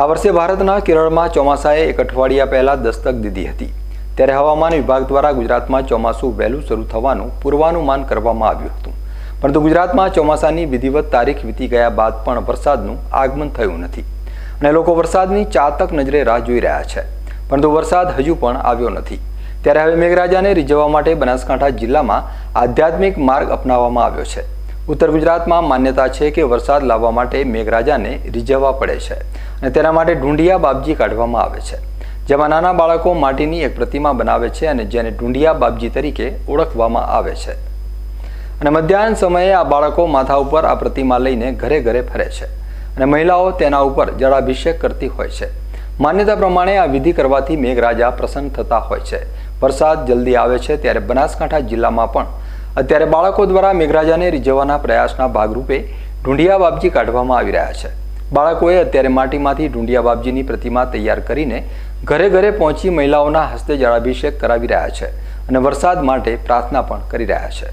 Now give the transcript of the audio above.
આ વર્ષે ભારતના કેરળમાં ચોમાસાએ એક અઠવાડિયા પહેલાં દસ્તક દીધી હતી. ત્યારે હવામાન વિભાગ દ્વારા ગુજરાતમાં ચોમાસું વહેલું શરૂ થવાનું પૂર્વાનુમાન કરવામાં આવ્યું હતું. પરંતુ ગુજરાતમાં ચોમાસાની વિધિવત તારીખ વીતી ગયા બાદ પણ વરસાદનું આગમન થયું નથી અને લોકો વરસાદની ચાતક નજરે રાહ જોઈ રહ્યા છે. પરંતુ વરસાદ હજુ પણ આવ્યો નથી. ત્યારે હવે મેઘરાજાને રીઝવવા માટે બનાસકાંઠા જિલ્લામાં આધ્યાત્મિક માર્ગ અપનાવવામાં આવ્યો છે. ઉત્તર ગુજરાતમાં માન્યતા છે કે વરસાદ લાવવા માટે મેઘરાજાને રીઝવવા પડે છે અને તેના માટે ઢૂંઢિયા બાપજી કાઢવામાં આવે છે, જેમાં નાના બાળકો માટીની એક પ્રતિમા બનાવે છે અને જેને ઢૂંઢિયા બાપજી તરીકે ઓળખવામાં આવે છે. અને મધ્યાહન સમયે આ બાળકો માથા ઉપર આ પ્રતિમા લઈને ઘરે ઘરે ફરે છે અને મહિલાઓ તેના ઉપર જળાભિષેક કરતી હોય છે. માન્યતા પ્રમાણે આ વિધિ કરવાથી મેઘરાજા પ્રસન્ન થતા હોય છે. વરસાદ જલ્દી આવે છે ત્યારે બનાસકાંઠા જિલ્લામાં પણ અત્યારે બાળકો દ્વારા મેઘરાજાને રીઝવવાના પ્રયાસના ભાગરૂપે ઢૂંઢિયા બાપજી કાઢવામાં આવી રહ્યા છે. બાળકોએ અત્યારે માટીમાંથી ઢૂંઢિયા બાપજીની પ્રતિમા તૈયાર કરીને ઘરે ઘરે પહોંચી મહિલાઓના હસ્તે જળાભિષેક કરાવી રહ્યા છે અને વરસાદ માટે પ્રાર્થના પણ કરી રહ્યા છે.